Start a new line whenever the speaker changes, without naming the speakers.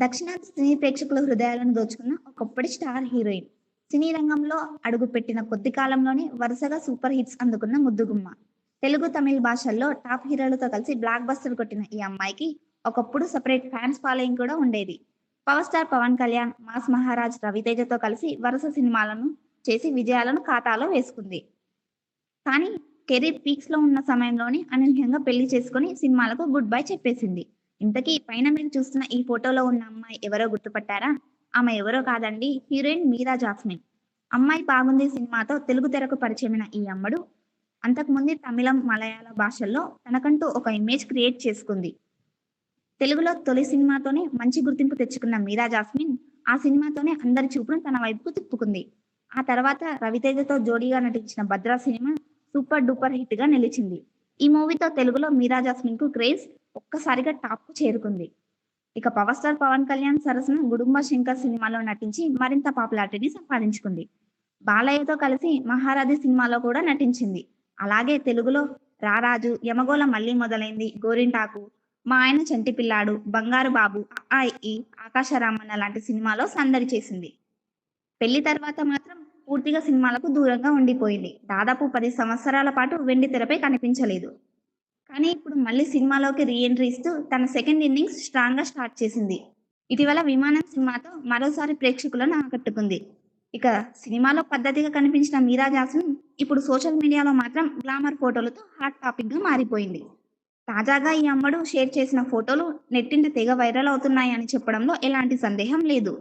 దక్షిణాది సినీ ప్రేక్షకుల హృదయాలను దోచుకున్న ఒకప్పటి స్టార్ హీరోయిన్. సినీ రంగంలో అడుగుపెట్టిన కొద్ది కాలంలోనే వరుసగా సూపర్ హిట్స్ అందుకున్న ముద్దుగుమ్మ. తెలుగు తమిళ భాషల్లో టాప్ హీరోలతో కలిసి బ్లాక్ బస్టర్ కొట్టిన ఈ అమ్మాయికి ఒకప్పుడు సపరేట్ ఫ్యాన్స్ ఫాలోయింగ్ కూడా ఉండేది. Power star Pawan Kalyan mass Maharaj రవితేజతో కలిసి వరుస సినిమాలను చేసి విజయాలను ఖాతాలో వేసుకుంది. కానీ కెరీర్ పీక్స్లో ఉన్న సమయంలోనే అనూహ్యంగా పెళ్ళి చేసుకుని సినిమాలకు గుడ్ బై చెప్పేసింది. ఇంతకీ పైన మీరు చూస్తున్న ఈ ఫోటోలో ఉన్న అమ్మాయి ఎవరో గుర్తుపట్టారా? ఆమె ఎవరో కాదండి హీరోయిన్ మీరా జాస్మిన్. అమ్మాయి బాగుంది సినిమాతో తెలుగు తెరకు పరిచయమైన ఈ అమ్మడు అంతకుముందు తమిళం మలయాళ భాషల్లో తనకంటూ ఒక ఇమేజ్ క్రియేట్ చేసుకుంది. తెలుగులో తొలి సినిమాతోనే మంచి గుర్తింపు తెచ్చుకున్న మీరా జాస్మిన్ ఆ సినిమాతోనే అందరి చూపును తన వైపుకు తిప్పుకుంది. ఆ తర్వాత రవితేజతో జోడీగా నటించిన భద్రా సినిమా సూపర్ డూపర్ హిట్గా నిలిచింది. ఈ మూవీతో తెలుగులో మీరా జాస్మిన్కు క్రేజ్ ఒక్కసారిగా టాప్కు చేరుకుంది. ఇక పవర్ స్టార్ పవన్ కళ్యాణ్ సరసన గుడుంబ శంకర్ సినిమాలో నటించి మరింత పాపులారిటీని సంపాదించుకుంది. బాలయ్యతో కలిసి మహారాజి సినిమాలో కూడా నటించింది. అలాగే తెలుగులో రారాజు యమగోళ మళ్ళీ మొదలైంది. గోరింటాకు మా ఆయన చంటి పిల్లాడు బంగారు బాబు ఆ ఆకాశరామన్న లాంటి సినిమాలో సందడి చేసింది. పెళ్ళి తర్వాత మాత్రం పూర్తిగా సినిమాలకు దూరంగా ఉండిపోయింది. దాదాపు పది సంవత్సరాల పాటు వెండి తెరపై కనిపించలేదు. కానీ ఇప్పుడు మళ్ళీ సినిమాలోకి రీఎంట్రీ ఇస్తూ తన సెకండ్ ఇన్నింగ్స్ స్ట్రాంగ్గా స్టార్ట్ చేసింది. ఇటీవల విమానం సినిమాతో మరోసారి ప్రేక్షకులను ఆకట్టుకుంది. ఇక సినిమాలో పద్ధతిగా కనిపించిన మీరా జాస్మిన్ ఇప్పుడు సోషల్ మీడియాలో మాత్రం గ్లామర్ ఫోటోలతో హాట్ టాపిక్గా మారిపోయింది. తాజాగా ఈ అమ్మడు షేర్ చేసిన ఫోటోలు నెట్టింట తెగ వైరల్ అవుతున్నాయని చెప్పడంలో ఎలాంటి సందేహం లేదు.